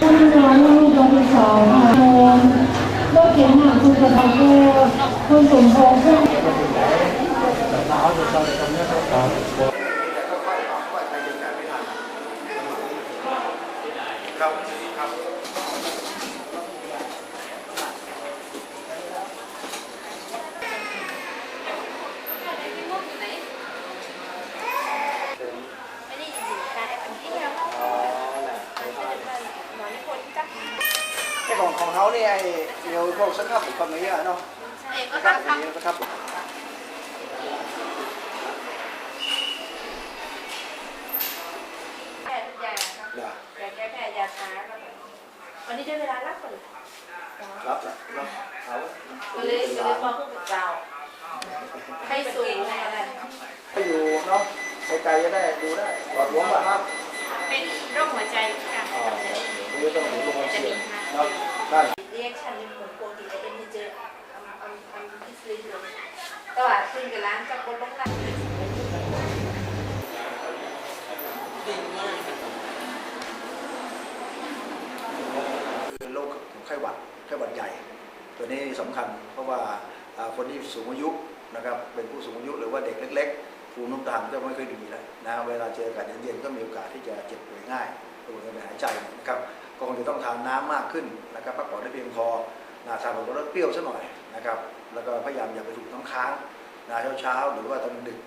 ท่านน้องลูกวันที่สองค่ะโมงรถเก๋งหางคุณกระทำก็คุณสมพงษ์ครับครับ ไม่ได้อยู่การแอปอันที่เรานอนคนจัก ไอ้ ของเขาเนี่ยไอ้เดี๋ยวพวกสักขับคนนี้อะเนาะเองก็สักต้ขัอบงคนทำนี้สักขับแพ้างเดี๋ยวยาแก้แพ้ยาชาวันนี้ได้เวลารับก่อนรับแล้วเอาก็เลยเลยบอกกับเจ้าให้สูงอะไรให้อยู่เนาะไกลๆจะได้ดูได้ปลอดวงป่ะครับ เป็นโรคหัวใจค่ะอ๋อไม่ เชียร์เนาะได้เรียกฉันเป็นเหมือนโปรตีนเอ็นเจอร์อัมเอัมอัมพิสลีเลยแต่ว่าขึ้นกับร้านจากคนลงร้านเป็นโรคไข้หวัดไข้หวัดใหญ่ ตัวนี้สำคัญเพราะว่าคนที่สูงอายุนะครับเป็นผู้สูงอายุหรือว่าเด็กเล็กๆภูมิคุ้มกันก็ไม่ค่อยดีแล้วนะเวลาเจออากาศเย็นๆก็มีโอกาสที่จะเจ็บป่วยง่ายระบบการหายใจนะครับ ก็คงจะต้องทานน้ำมากขึ้นนะครับพักผ่อนให้เพียงพอนะทานผลไม้รสเปรี้ยวซะหน่อยนะครับแล้วก็พยายามอย่าไปถูกน้ำค้างนะเช้าๆหรือว่าตอนดึก